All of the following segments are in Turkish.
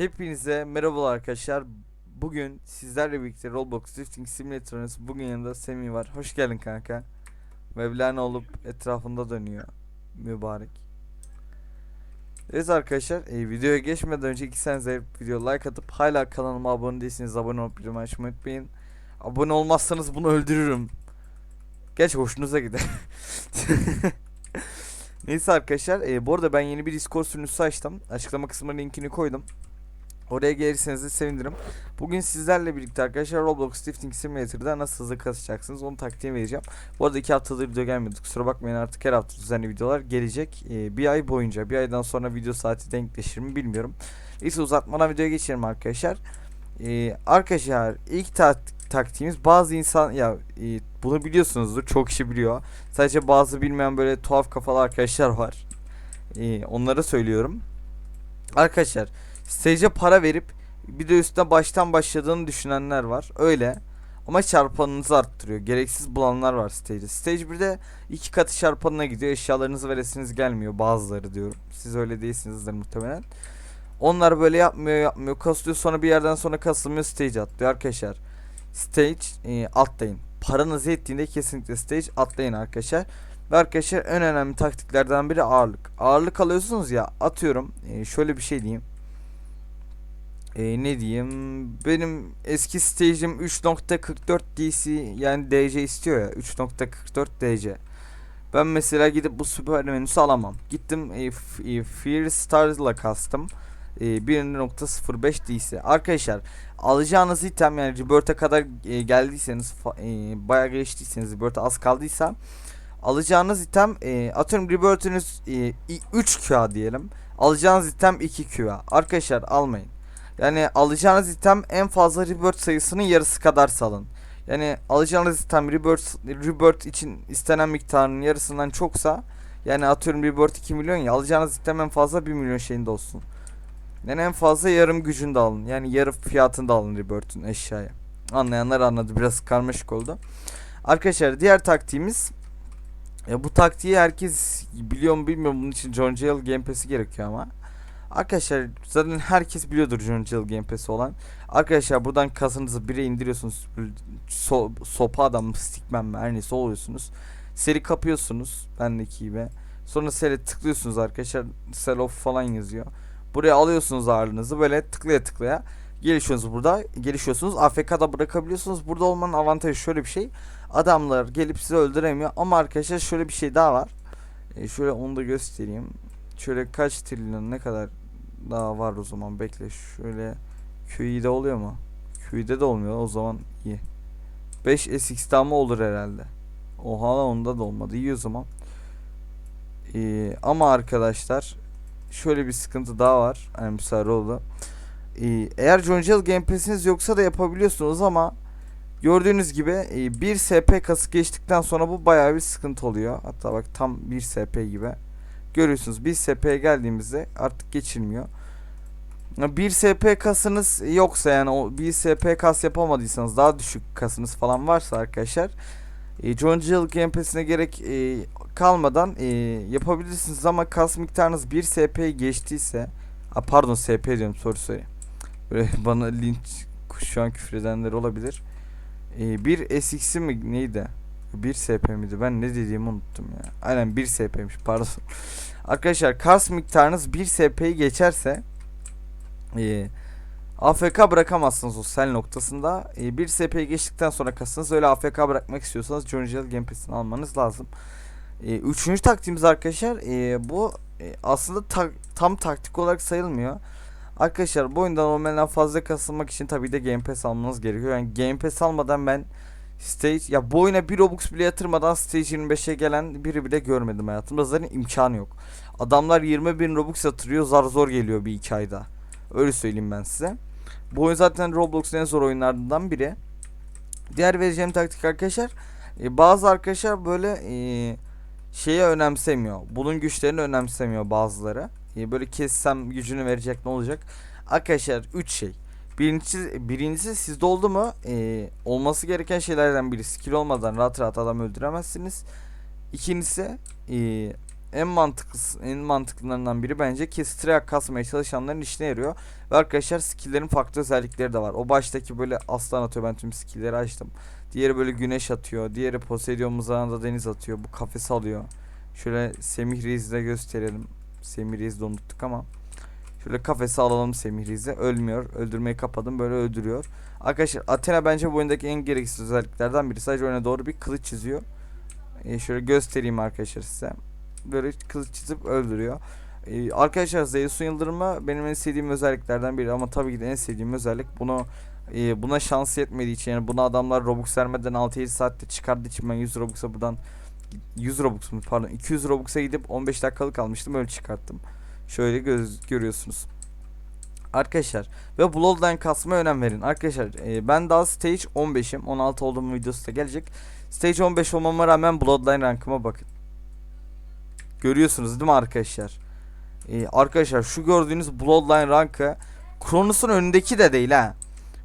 Hepinize merhabalar arkadaşlar. Bugün sizlerle birlikte Roblox Drifting Simulator oynuyoruz. Bugün yanında Semih var. Hoş geldin kanka. Mevlana olup etrafında dönüyor. Mübarek. Evet arkadaşlar e, videoya geçmeden önce iki saniye video like atıp hala kanalıma abone değilseniz abone olup bildirim açmayı unutmayın. Abone olmazsanız bunu öldürürüm. Geç hoşunuza gider. Neyse arkadaşlar e, bu arada ben yeni bir Discord sunucusu açtım. Açıklama kısmına linkini koydum. Oraya gelirseniz de sevinirim. Bugün sizlerle birlikte arkadaşlar Roblox Drifting Simulator'da nasıl hızlı kasacaksınız onu taktiğini vereceğim. Bu arada iki haftadır video gelmedi. Kusura bakmayın artık her hafta düzenli videolar gelecek. Ee, bir ay boyunca bir aydan sonra video saati denkleşir mi bilmiyorum. Neyse uzatmadan videoya geçelim arkadaşlar. Ee, arkadaşlar ilk ta- taktiğimiz bazı insan ya e, bunu biliyorsunuzdur çok kişi biliyor. Sadece bazı bilmeyen böyle tuhaf kafalı arkadaşlar var. Ee, onlara söylüyorum. Arkadaşlar stage'e para verip bir de üstüne baştan başladığını düşünenler var. Öyle. Ama çarpanınızı arttırıyor. Gereksiz bulanlar var stage'de. Stage 1'de iki katı çarpanına gidiyor. Eşyalarınızı veresiniz gelmiyor bazıları diyorum. Siz öyle değilsinizdir muhtemelen. Onlar böyle yapmıyor yapmıyor. Kasılıyor sonra bir yerden sonra kasılmıyor stage atlıyor arkadaşlar. Stage e, atlayın. Paranız yettiğinde kesinlikle stage atlayın arkadaşlar. Ve arkadaşlar en önemli taktiklerden biri ağırlık. Ağırlık alıyorsunuz ya atıyorum e, şöyle bir şey diyeyim. E, ne diyeyim benim eski stage'im 3.44 DC yani DC istiyor ya 3.44 DC. Ben mesela gidip bu süper menüsü alamam. Gittim e, e, Fear Stars'la kastım. E, 1.05 DC. Arkadaşlar alacağınız item yani Rebirth'e kadar e, geldiyseniz e, bayağı geçtiyseniz Rebirth'e az kaldıysa alacağınız item e, atıyorum Rebirth'ünüz e, 3Q diyelim. Alacağınız item 2Q. Arkadaşlar almayın. Yani alacağınız item en fazla rebirth sayısının yarısı kadar salın. Yani alacağınız item rebirth, rebirth için istenen miktarın yarısından çoksa yani atıyorum rebirth 2 milyon ya alacağınız item en fazla 1 milyon şeyinde olsun. Yani en fazla yarım gücünde alın. Yani yarı fiyatında alın rebirth'ün eşyaya. Anlayanlar anladı. Biraz karmaşık oldu. Arkadaşlar diğer taktiğimiz ya bu taktiği herkes biliyor mu bilmiyorum. Bunun için John Jail Game Pass'i gerekiyor ama. Arkadaşlar zaten herkes biliyordur Jill Game Pass'i olan. Arkadaşlar buradan kasınızı bire indiriyorsunuz. So, sopa adam, stickman mi her neyse oluyorsunuz. Seri kapıyorsunuz bendeki gibi. Sonra seri tıklıyorsunuz arkadaşlar. Sell off falan yazıyor. Buraya alıyorsunuz ağırlığınızı böyle tıklaya tıklaya gelişiyorsunuz burada. Gelişiyorsunuz. AFK'da bırakabiliyorsunuz. Burada olmanın avantajı şöyle bir şey. Adamlar gelip sizi öldüremiyor. Ama arkadaşlar şöyle bir şey daha var. E, şöyle onu da göstereyim. Şöyle kaç trilyon ne kadar daha var o zaman bekle şöyle QI'de oluyor mu? QI'de de olmuyor o zaman iyi. 5 SX mı olur herhalde. Oha onda da olmadı iyi o zaman. Ee, ama arkadaşlar şöyle bir sıkıntı daha var. Yani müsaade oldu. Ee, eğer John Jill Game Pass'iniz yoksa da yapabiliyorsunuz ama gördüğünüz gibi e, 1 SP kası geçtikten sonra bu bayağı bir sıkıntı oluyor. Hatta bak tam 1 SP gibi. Görüyorsunuz 1 SP'ye geldiğimizde artık geçilmiyor. Ya 1 SP kasınız yoksa yani o 1 SP kas yapamadıysanız daha düşük kasınız falan varsa arkadaşlar e, John Jill Game Pass'ine gerek e, kalmadan e, yapabilirsiniz ama kas miktarınız 1 SP'yi geçtiyse a, pardon SP diyorum soru sorry. Böyle bana linç şu an küfür edenler olabilir. E, 1 SX'i mi neydi 1 SP miydi ben ne dediğimi unuttum ya aynen 1 SP'miş pardon arkadaşlar kas miktarınız 1 SP'yi geçerse e, AFK bırakamazsınız o sel noktasında. E, bir SP'yi geçtikten sonra kasınız öyle AFK bırakmak istiyorsanız Jill Game Pass'ini almanız lazım. E, üçüncü taktiğimiz arkadaşlar e, bu e, aslında ta- tam taktik olarak sayılmıyor. Arkadaşlar bu oyunda normalden fazla kasılmak için tabii de Game Pass almanız gerekiyor. Yani Game Pass almadan ben Stage ya bu oyuna bir Robux bile yatırmadan Stage 25'e gelen biri bile görmedim hayatımda. Zaten imkanı yok. Adamlar 20 bin Robux yatırıyor zar zor geliyor bir iki ayda. Öyle söyleyeyim ben size. Bu oyun zaten Roblox'un en zor oyunlarından biri. Diğer vereceğim taktik arkadaşlar. e, bazı arkadaşlar böyle e, şeye önemsemiyor. Bunun güçlerini önemsemiyor bazıları. E, böyle kessem gücünü verecek ne olacak? Arkadaşlar 3 şey. Birincisi, birincisi sizde oldu mu e, olması gereken şeylerden biri skill olmadan rahat rahat adam öldüremezsiniz. İkincisi e, en mantıklısı en mantıklılarından biri bence ki Stria kasmaya çalışanların işine yarıyor. Ve arkadaşlar skill'lerin farklı özellikleri de var. O baştaki böyle aslan atıyor ben tüm skill'leri açtım. Diğeri böyle güneş atıyor. Diğeri Poseidon mızrağında deniz atıyor. Bu kafes alıyor. Şöyle Semih Reis'i de gösterelim. Semih Reis'i de unuttuk ama. Şöyle kafesi alalım Semih Reis'i. Ölmüyor. Öldürmeyi kapadım. Böyle öldürüyor. Arkadaşlar Athena bence bu oyundaki en gereksiz özelliklerden biri. Sadece oyuna doğru bir kılıç çiziyor. Ee, şöyle göstereyim arkadaşlar size. Böyle kılıç çizip öldürüyor. Ee, arkadaşlar Zeus'un yıldırımı benim en sevdiğim özelliklerden biri ama tabii ki de en sevdiğim özellik bunu e, buna şans yetmediği için yani buna adamlar Robux vermeden 6-7 saatte çıkardığı için ben 100 Robux'a buradan 100 Robux mu pardon 200 Robux'a gidip 15 dakikalık almıştım öyle çıkarttım. Şöyle göz görüyorsunuz. Arkadaşlar ve Bloodline kasmaya önem verin. Arkadaşlar e, ben daha stage 15'im. 16 olduğum videosu da gelecek. Stage 15 olmama rağmen Bloodline rankıma bakın. Görüyorsunuz değil mi arkadaşlar? E, arkadaşlar şu gördüğünüz Bloodline rankı Kronos'un önündeki de değil ha.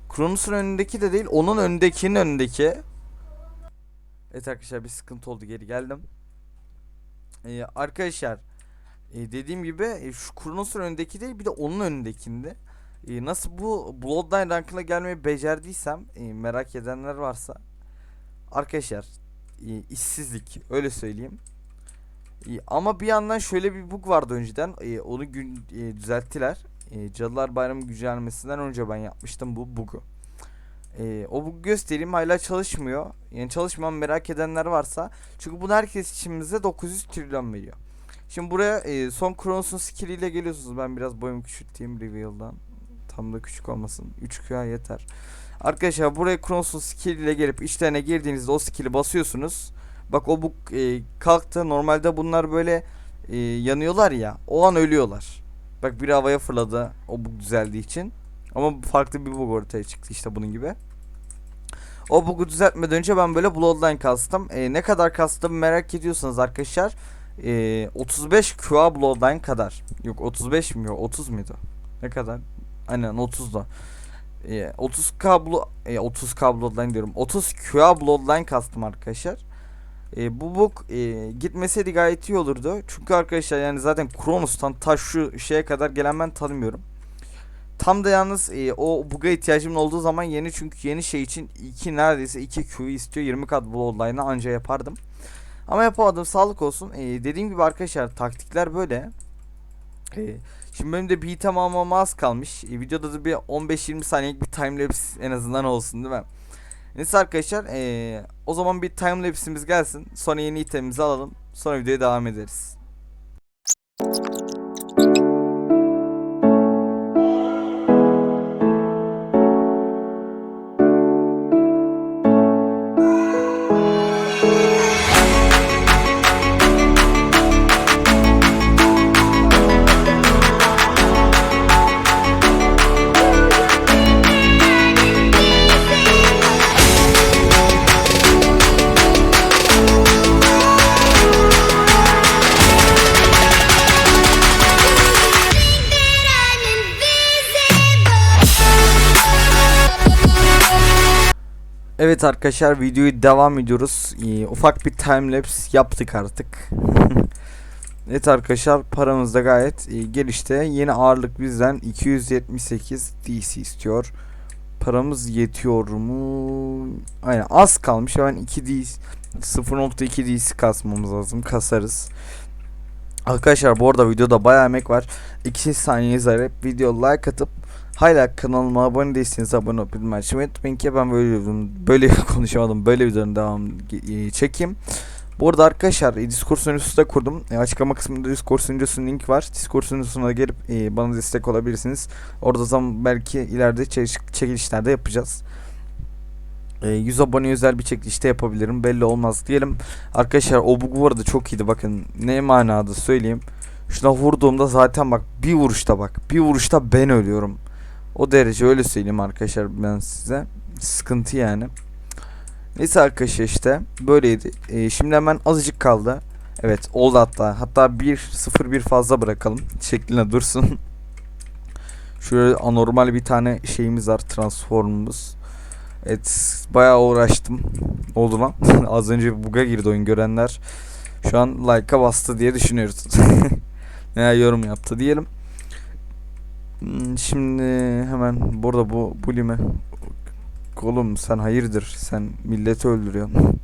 Kronos'un önündeki de değil, onun önündekinin önündeki. Evet arkadaşlar bir sıkıntı oldu geri geldim. Ee, arkadaşlar e, dediğim gibi e, şu Kronos'un önündeki değil bir de onun önündekinde. E, nasıl bu Bloodline rankına gelmeyi becerdiysem e, merak edenler varsa arkadaşlar e, işsizlik öyle söyleyeyim. E, ama bir yandan şöyle bir bug vardı önceden. E, onu gün e, düzelttiler. E, Cadılar Bayramı güncellemesinden önce ben yapmıştım bu bug'u. E, o bug göstereyim hala çalışmıyor. Yani çalışmayan merak edenler varsa. Çünkü bunu herkes için bize 900 trilyon veriyor. Şimdi buraya e, son Kronos'un skill ile geliyorsunuz. Ben biraz boyumu küçülteyim Reveal'dan. Tam da küçük olmasın. 3Q yeter. Arkadaşlar buraya Kronos'un skill ile gelip işlerine girdiğinizde o skill'i basıyorsunuz. Bak o bug e, kalktı. Normalde bunlar böyle e, yanıyorlar ya. O an ölüyorlar. Bak biri havaya fırladı. O bug düzeldiği için. Ama farklı bir bug ortaya çıktı işte bunun gibi. O bug'u düzeltmeden önce ben böyle Bloodline kastım. E, ne kadar kastım merak ediyorsanız arkadaşlar. E, 35 QA Bloodline kadar. Yok 35 mi? Yok 30 muydu? Ne kadar? Aynen 30 da. E, 30 kablo e, 30 kablo Bloodline diyorum. 30 QA Bloodline kastım arkadaşlar. E, bu bug e, gitmeseydi gayet iyi olurdu. Çünkü arkadaşlar yani zaten Kronos'tan ta şu şeye kadar gelen ben tanımıyorum. Tam da yalnız e, o bug'a ihtiyacım olduğu zaman yeni çünkü yeni şey için 2 neredeyse 2 Q istiyor 20 kat Bloodline'ı anca yapardım. Ama yapamadım sağlık olsun. E, dediğim gibi arkadaşlar taktikler böyle. E, şimdi benim de bir item almama az kalmış. E, videoda da bir 15-20 saniyelik bir timelapse en azından olsun değil mi? Neyse arkadaşlar ee, o zaman bir timelapse'imiz gelsin. Sonra yeni itemimizi alalım. Sonra videoya devam ederiz. Evet arkadaşlar videoyu devam ediyoruz. Ee, ufak bir timelapse yaptık artık. evet arkadaşlar paramız da gayet e, gelişte. Yeni ağırlık bizden 278 DC istiyor. Paramız yetiyor mu? Aynen az kalmış. Hemen 2 DC 0.2 DC kasmamız lazım. Kasarız. Arkadaşlar bu arada videoda bayağı emek var. 2 saniye zarep video like atıp Hala kanalıma abone değilseniz abone olup açmayı unutmayın ki ben böyle böyle konuşamadım. Böyle videonun devam e, çekeyim. Bu arada arkadaşlar e, Discord sunucusu da kurdum. E, açıklama kısmında Discord sunucusunun link var. Discord sunucusuna gelip e, bana destek olabilirsiniz. Orada zaman belki ileride çekilişlerde yapacağız. E, 100 abone özel bir çekilişte yapabilirim. Belli olmaz diyelim. Arkadaşlar o bu arada çok iyiydi. Bakın ne manada söyleyeyim. Şuna vurduğumda zaten bak bir vuruşta bak. Bir vuruşta ben ölüyorum. O derece öyle söyleyeyim arkadaşlar ben size. Sıkıntı yani. Neyse arkadaşlar işte böyleydi. Ee, şimdi hemen azıcık kaldı. Evet oldu hatta. Hatta 1 0 1 fazla bırakalım. Şekline dursun. Şöyle anormal bir tane şeyimiz var. Transformumuz. Evet bayağı uğraştım. Oldu lan. Az önce buga girdi oyun görenler. Şu an like'a bastı diye düşünüyoruz. Veya yorum yaptı diyelim. Hmm, Şimdi hemen burada bu bu lime Oğlum sen hayırdır? Sen milleti öldürüyorsun.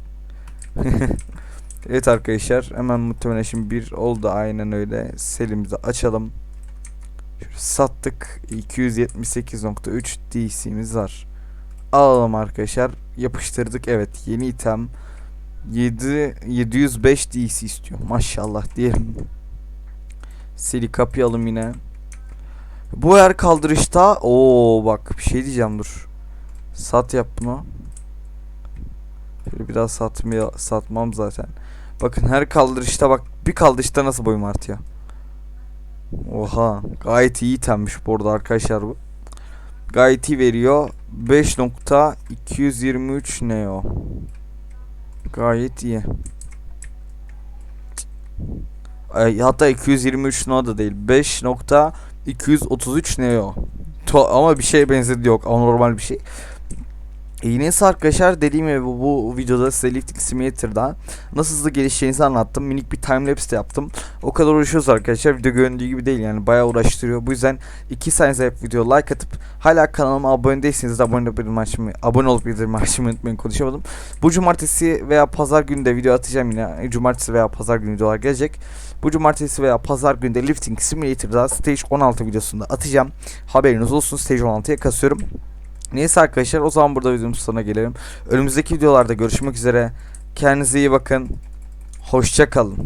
evet arkadaşlar hemen muhtemelen şimdi bir oldu aynen öyle. Selimizi açalım. Şöyle sattık. 278.3 DC'miz var. Alalım arkadaşlar. Yapıştırdık. Evet yeni item. 7 705 DC istiyor. Maşallah diyelim. Seli kapayalım yine. Bu her kaldırışta o bak bir şey diyeceğim dur. Sat yap bunu. Şöyle biraz satmaya satmam zaten. Bakın her kaldırışta bak bir kaldırışta nasıl boyum artıyor. Oha gayet iyi itemmiş bu arada arkadaşlar bu. Gayet iyi veriyor. 5.223 ne o? Gayet iyi. Hatta 223 no da değil. 5.233 ne o? Ama bir şeye benzedi yok. Anormal bir şey. Neyse arkadaşlar dediğim gibi bu, bu videoda size Lifting Simulator'da nasıl hızlı gelişeceğinizi anlattım. Minik bir timelapse de yaptım. O kadar uğraşıyoruz arkadaşlar. Video göründüğü gibi değil yani bayağı uğraştırıyor. Bu yüzden 2 saniye hep video like atıp hala kanalıma abone değilseniz de abone olup bildirim abone olup bildirim açmayı unutmayın konuşamadım. Bu cumartesi veya pazar günü de video atacağım yine. Cumartesi veya pazar günü videolar gelecek. Bu cumartesi veya pazar günü de Lifting Simulator'da Stage 16 videosunda atacağım. Haberiniz olsun Stage 16'ya kasıyorum. Neyse arkadaşlar o zaman burada videomuz sonuna gelelim. Önümüzdeki videolarda görüşmek üzere. Kendinize iyi bakın. Hoşça kalın.